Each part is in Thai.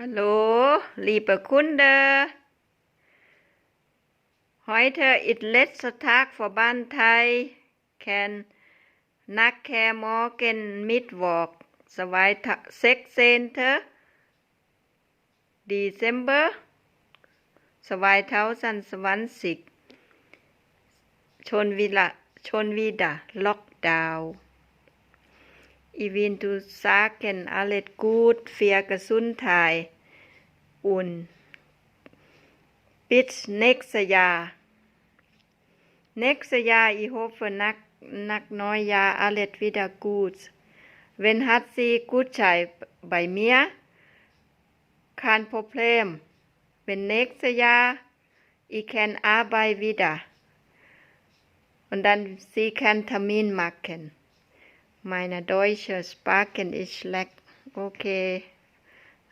ฮัลโหลลีบปคุณเดอหอยเธออิดเลสสตาร์กฟอบ้านไทย แคนนักแคมอเกนมิดวอกสวายเซ็กเซนเธอดีเซมเบอร์สวายเท้าสันสวรรค์สิก ชนวีละชนวีดาล็อกดาวน์ Ich will du sagen, alles gut für Gesundheit und bis nächstes Jahr. Nächstes Jahr, ich hoffe, nach, nach Neujahr alles wieder gut. Wenn hat sie Gutschein bei mir, kein Problem. Wenn nächstes Jahr, ich kann Arbeit wieder. Und dann sie kann Termin machen. Meine Deutsche Sprachen ist schlecht โอเค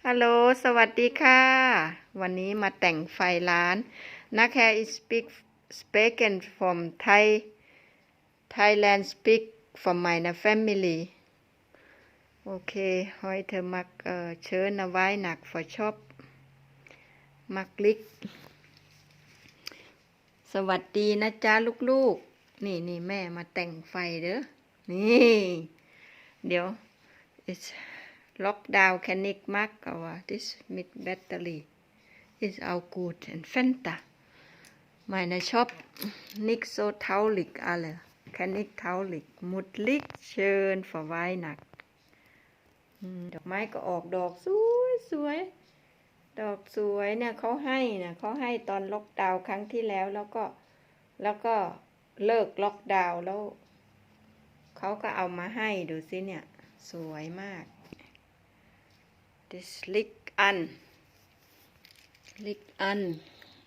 ฮัลโหล สวัสดีค่ะ วันนี้มาแต่งไฟร้านนักแค่ speak speaking from Thai Thailand speak from my family โอเคหอยเธอมักเออเชิญเอาไว้หนัก for shop มักลิก สวัสดีนะจ๊ะลูกๆ นี่นี่แม่มาแต่งไฟเด้อ นี่ เดี๋ยว it's lockdown canic mag aber this mit battery is auch gut and Fanta meine Shop nicht so taulich alle kann ich taulich muttlich schön für Weihnacht ดอกไม้ก็ออกดอกสวยสวยดอกสวยเนี่ยเขาให้นะเขาให้ตอนล็อกดาวน์ครั้งที่แล้วแล้วก็แล้วก็เลิกล็อกดาวน์แล้ว เขาก็เอามาให้ดูสิเนี่ย สวยมาก this ลิกอัน ลิกอัน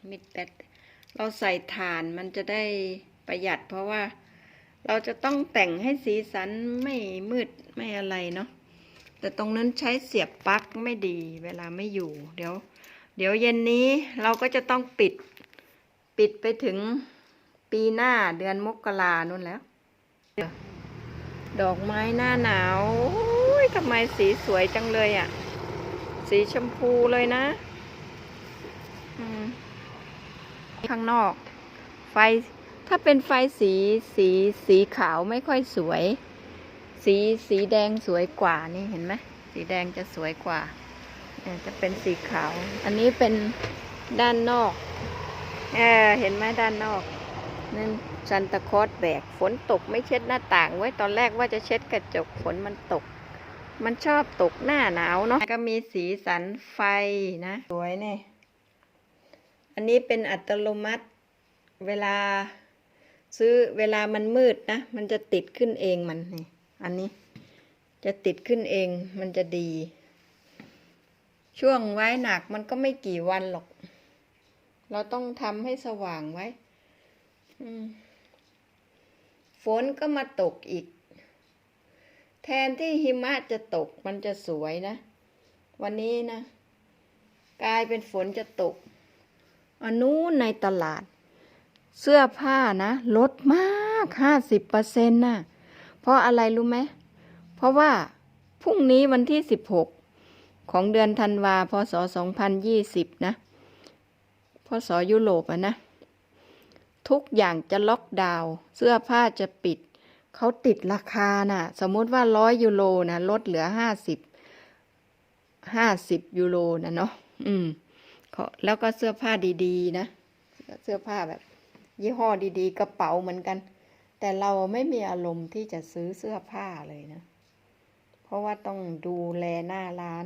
มิดแบตเราใส่ถ่านมันจะได้ประหยัดเพราะว่าเราจะต้องแต่งให้สีสันไม่มืดไม่อะไรเนาะแต่ตรงนั้นใช้เสียบปลั๊กไม่ดีเวลาไม่อยู่ เดี๋ยว เดี๋ยวเย็นนี้เราก็จะต้องปิด ปิดไปถึงปีหน้าเดือนมกรานู่นแล้ว ดอกไม้หน้าหนาวทำไมสีสวยจังเลยอะ่ะ สีชมพูเลยนะข้างนอก ไฟถ้าเป็นไฟสีสีสีขาวไม่ค่อยสวย สีสีแดงสวยกว่านี่เห็นไหมสีแดงจะสวยกว่าจะเป็นสีขาว อันนี้เป็นด้านนอก เออเห็นไหมด้านนอก นั่นซันตาคอสแบก ฝนตกไม่เช็ดหน้าต่างไว้ตอนแรกว่าจะเช็ดกระจกฝนมันตก มันชอบตกหน้าหนาวเนาะก็มีสีสันไฟนะ สวยเนี่ยอันนี้เป็นอัตโนมัติเวลาซื้อเวลามันมืดนะ มันจะติดขึ้นเองมันนี่อันนี้จะติดขึ้นเองมันจะดี ช่วงไว้หนักมันก็ไม่กี่วันหรอก เราต้องทำให้สว่างไว้ ฝนก็มาตกอีก แทนที่หิมะจะตกมันจะสวยนะ วันนี้นะ กลายเป็นฝนจะตกอันนู้นในตลาด เสื้อผ้านะ ลดมากห้าสิบเปอร์เซ็นต์นะเพราะอะไรรู้ไหม เพราะว่าพรุ่งนี้วันที่สิบหกของเดือนธันวา พศสองพันยี่สิบนะ พศยุโรปอะนะ ทุกอย่างจะล็อกดาวน์เสื้อผ้าจะปิด เขาติดราคาน่ะ สมมติว่าร้อยยูโรนะลดเหลือห้าสิบห้าสิบยูโรนะเนาะอืมขาแล้วก็เสื้อผ้าดีๆนะ เสื้อผ้าแบบ ยี่ห้อดีๆ กระเป๋าเหมือนกัน แต่เราไม่มีอารมณ์ที่จะซื้อเสื้อผ้าเลยนะ เพราะว่าต้องดูแลหน้าร้าน